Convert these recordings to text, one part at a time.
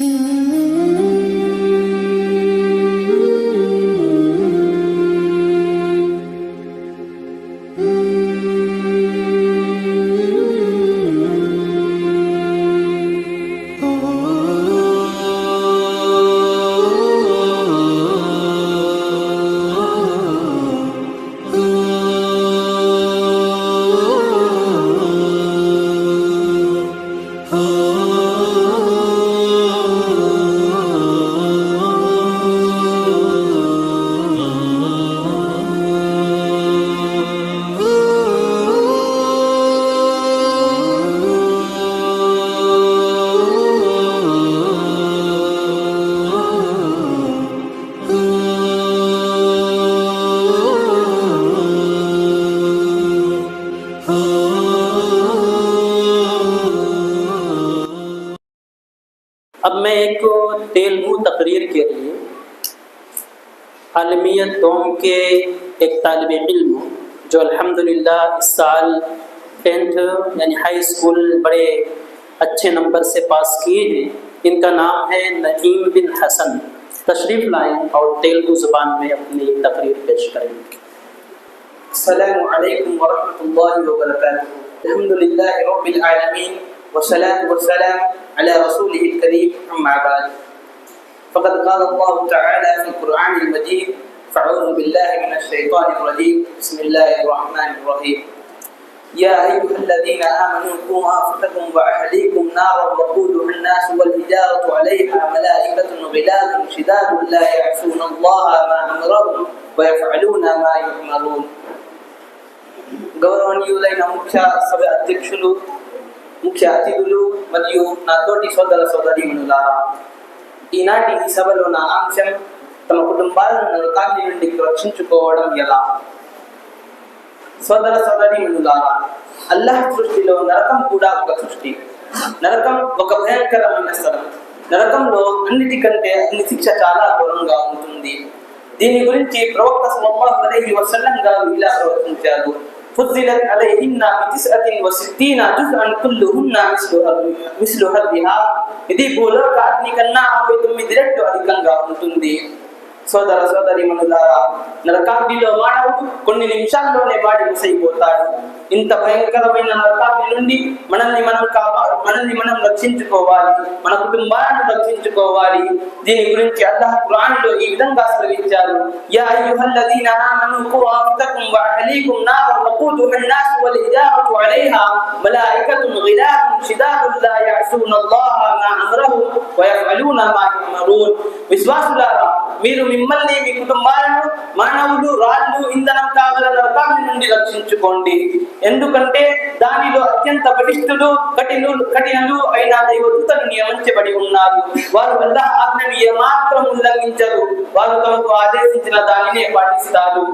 Mm-hmm. اب میں ایک تیلگو تقریر کے لیے عالمیت قوم کے ایک طالب علم ہوں، جو الحمدللہ اس سال ٹینتھ یعنی ہائی اسکول بڑے اچھے نمبر سے پاس کیے ہیں۔ ان کا نام ہے نعیم بن حسن۔ تشریف لائیں اور تیلگو زبان میں اپنی تقریر پیش کریں۔ السلام علیکم ورحمۃ اللہ وبرکاتہ۔ الحمد للہ رب العالمین۔ والصلاة والسلام على رسوله الكريم أما بعد فقد قال الله تعالى في القرآن المجيد فأعوذ بالله من الشيطان الرجيم بسم الله الرحمن الرحيم يا أيها الذين آمنوا قوا أنفسكم وأهليكم نارا وقودها الناس والحجارة عليها ملائكة غلاظ شداد لا يعصون الله ما أمرهم ويفعلون ما يؤمرون గౌరవనీయులైన ముఖ్య సభ అధ్యక్షులు ముఖ్య అతిథులు మరియు నాతోటి సోదర సోదరీమణులారా ఈనాటి ఈ సభలో నా అంశం తమ కుటుంబాలను నరకాన్ని నుండి రక్షించుకోవడం ఎలా? సోదర సోదరీమణులారా అల్లాహ్ సృష్టిలో నరకం కూడా ఒక సృష్టి. నరకం ఒక భయంకరమైన స్థలం. నరకంలో అన్నిటికంటే అన్ని శిక్ష చాలా ఘోరంగా ఉంటుంది. దీని గురించి ప్రవక్త సల్లల్లాహు వసల్లంగా వసల్లం ఇలా ప్రవర్తించారు فضلت عليهن بتسعة وستين جزءا كلهن مثل మిస్లు హద్దిహా ఇది భూలోక అగ్ని కన్నా అరవై తొమ్మిది రెట్లు అధికంగా ఉంటుంది సోదర సోదరి సోదరిమనులారా నరకాగ్నిలో మానవుడు కొన్ని నిమిషాల్లోనే వాడి ముసైపోతాడు ఇంత భయంకరమైన నరకాగ్ని నుండి మనల్ని మనం కాపాడు మనల్ని మనం రక్షించుకోవాలి మన కుటుంబాలను రక్షించుకోవాలి దీని గురించి అల్లాహ్ ఖురాన్లో ఈ విధంగా శ్రవించారు యా అయ్యుహల్లదీన ఆమను ఖు అన్ఫుసకుం వ అహలీకుం నార వఖూదుహా అన్-నాస్ వల్ హిజారతు అలైహా మలాయికతున్ గిలాదున్ షిదాదున్ లా యఅసున అల్లాహ మా అమ్రహు వ విశ్వాసులారా మీరు మిమ్మల్ని మీ కుటుంబాలను మానవులు రాళ్ళు ఇంధనం కాగల నరకాల నుండి రక్షించుకోండి. ఎందుకంటే దానిలో అత్యంత బలిష్ఠుడు కఠినులు కఠినలు అయిన దైవదూతలు నియమించబడి ఉన్నారు. వారు వల్ల ఆజ్ఞని ఏమాత్రం ఉల్లంఘించరు. వారు తమకు ఆదేశించిన దానినే పాటిస్తారు.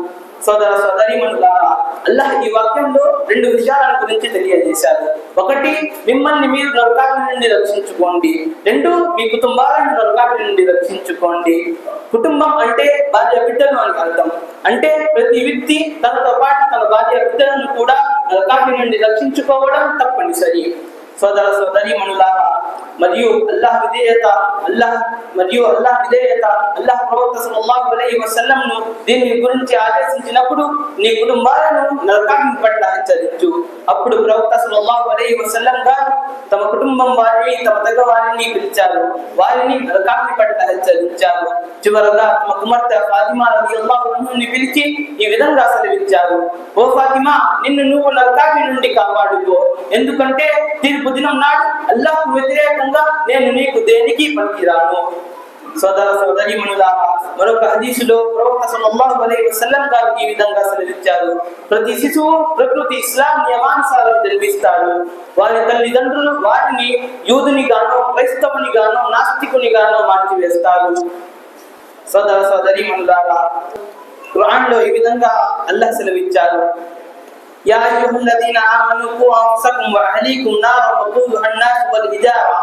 సోదర సోదరిమణులారా అల్లాహ్ ఈ వాక్యంలో రెండు విషయాల గురించి తెలియజేశారు. ఒకటి మిమ్మల్ని మీరు నరకాటి నుండి రక్షించుకోండి. రెండు మీ కుటుంబాలను నరకాటి నుండి రక్షించుకోండి. కుటుంబం అంటే భార్య బిడ్డలు అని అర్థం. అంటే ప్రతి వ్యక్తి తనతో పాటు తన భార్య బిడ్డలను కూడా నరకాటి నుండి రక్షించుకోవడం తప్పనిసరి. సోదర సోదరి మనులారా మరియు అల్లాహ్ విధేయత అల్లాహ్ మరియు అల్లాహ్ విధేయత అల్లాహ్ ప్రవక్త సల్లల్లాహు అలైహి వసల్లంను దీని గురించి ఆదేశించినప్పుడు నీ కుటుంబాలను నరకాన్ని పట్ల హెచ్చరించు. అప్పుడు ప్రవక్త సల్లల్లాహు అలైహి వసల్లం గారు తమ కుటుంబం వారిని తమ దగ్గర వారిని పిలిచారు. వారిని నరకాన్ని పట్ల హెచ్చరించారు. చివరగా తమ కుమార్తె ఫాతిమా రలియల్లాహు అన్హుని పిలిచి ఈ విధంగా సెలవిచ్చారు. ఓ ఫాతిమా నిన్ను నువ్వు నరకాన్ని నుండి కాపాడుకో. ఎందుకంటే తీర్పు దినం నాడు అల్లాహ్ వ్యతిరేకంగా నేను నీకు దేనికి పనికిరాను? సోదర సోదరి మనులారా మరొక హదీసులో ప్రవక్త సల్లల్లాహు అలైహి వసల్లం గారు ఈ విధంగా సెలవిచ్చారు. ప్రతి శిశువు ప్రకృతి ఇస్లాం నియమానుసారం జన్మిస్తాడు. వారి తల్లిదండ్రులు వారిని యూదుని గాను క్రైస్తవుని గాను నాస్తికుని గాను మార్చివేస్తారు. సోదర సోదరి మనులారా ఖురాన్లో ఈ విధంగా అల్లాహ్ సెలవిచ్చారు. يا أيها الذين آمنوا قوا أنفسكم وأهليكم نارا وقودها الناس والحجارة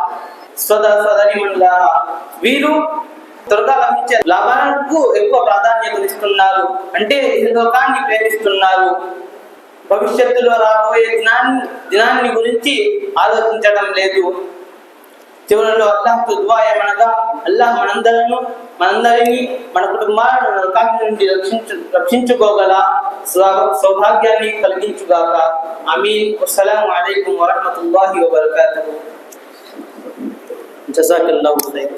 సోదర సోదరిమణులారా వీరు త్వరగా లభించే లాభాలకు ఎక్కువ ప్రాధాన్యత ఇస్తున్నారు అంటే ఈ లోకాన్ని ప్రేమిస్తున్నారు భవిష్యత్తులో రాబోయే దినాన్ని దినాన్ని గురించి ఆలోచించడం లేదు చివరిలో అల్లాహ్ దువా అల్లాహ్ మనందరను మనందరినీ మన కుటుంబాలను నరకాకి నుండి రక్షించు రక్షించుకోగల సౌభాగ్యాన్ని కలిగించుగాక. అమీన్ అస్సలం అలైకుం వరహమతుల్లాహి వబర్కాతు జజాకల్లాహు ఖైర్